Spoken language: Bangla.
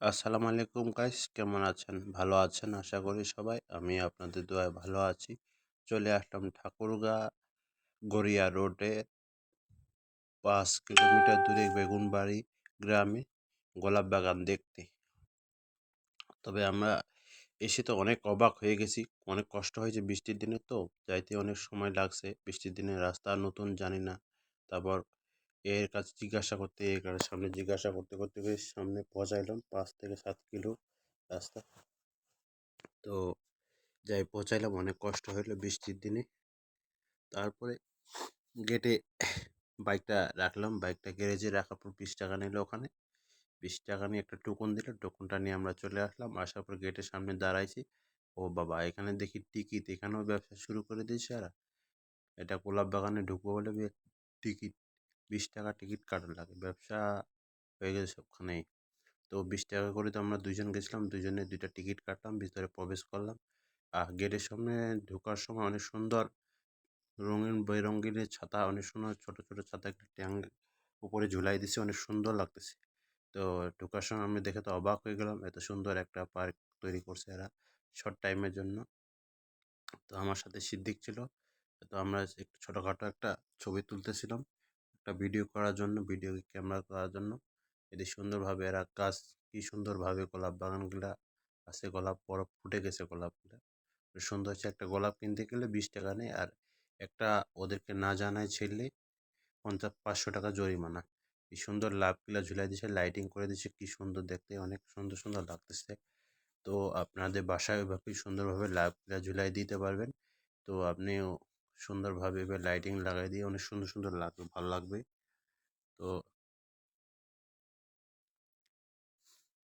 আসসালামু আলাইকুম গাইস কেমন আছেন? ভালো আছেন আশা করি সবাই। আমি আপনাদের দোয়ায় ভালো আছি। চলে আসলাম ঠাকুরগা গড়িয়া রোডে পাঁচ কিলোমিটার দূরে বেগুনবাড়ি গ্রামে গোলাপ বাগান দেখতে। তবে আমরা এসে তো অনেক অবাক হয়ে গেছি। অনেক কষ্ট হয়েছে বৃষ্টির দিনে তো। যাইতে অনেক সময় লাগছে। বৃষ্টির দিনে রাস্তা নতুন জানি না। তারপর এর কাছে জিজ্ঞাসা করতে, এর কাছে সামনে জিজ্ঞাসা করতে করতে করে সামনে পৌঁছাইলাম পাঁচ থেকে সাত কিলো রাস্তা। তো যাই পৌঁছাইলাম, অনেক কষ্ট হইল বৃষ্টির দিনে। তারপরে গেটে বাইকটা রাখলাম। বাইকটা গ্যারেজে রাখার পর বিশ টাকা নিল ওখানে। বিশ টাকা নিয়ে একটা টোকন দিল। টোকনটা নিয়ে আমরা চলে আসলাম। আসার পর গেটের সামনে দাঁড়াইছি। ও বাবা, এখানে দেখি টিকিট এখানেও ব্যবসা শুরু করে দিয়েছে আর এটা গোলাপ বাগানে ঢুকবো বলে টিকিট বিশ টাকা টিকিট কাটা লাগে, ব্যবসা হয়ে গেছে সবখানেই। তো বিশ টাকা করে তো আমরা দুজন গেছিলাম, দুজনে দুইটা টিকিট কাটলাম, ভিতরে প্রবেশ করলাম। আর গেটের সামনে ঢোকার সময় অনেক সুন্দর রঙিন বেরঙ্গিনের ছাতা, অনেক সুন্দর ছোটো ছোটো ছাতা একটা ট্যাং উপরে ঝুলাই দিছে, অনেক সুন্দর লাগতেছে। তো ঢোকার সময় আমি দেখে তো অবাক হয়ে গেলাম, এত সুন্দর একটা পার্ক তৈরি করছে এরা শর্ট টাইমের জন্য। তো আমার সাথে সিদ্দিক ছিল, তো আমরা একটু ছোটোখাটো একটা ছবি তুলতেছিলাম। একটা ভিডিও করার জন্য, ভিডিও ক্যামেরা করার জন্য। এটি সুন্দরভাবে এরা কাজ, কি সুন্দরভাবে গোলাপ বাগানগুলা আছে, গোলাপ বড় ফুটে গেছে গোলাপগুলা। সুন্দর হচ্ছে একটা গোলাপ কিনতে গেলে বিশ টাকা নেয় আর একটা ওদেরকে না জানায় ছেলে, পঞ্চাশ পাঁচশো টাকা জরিমানা। কি সুন্দর লাভগুলা ঝুলাই দিছে লাইটিং করে দিছে কি সুন্দর দেখতে, অনেক সুন্দর সুন্দর লাগতেছে। তো আপনাদের বাসায় ওইভাবে সুন্দরভাবে লাভগুলা ঝুলাই দিতে পারবেন। তো আপনিও সুন্দরভাবে এবার লাইটিং লাগাই দিয়ে অনেক সুন্দর সুন্দর লাগবে ভালো লাগবে। তো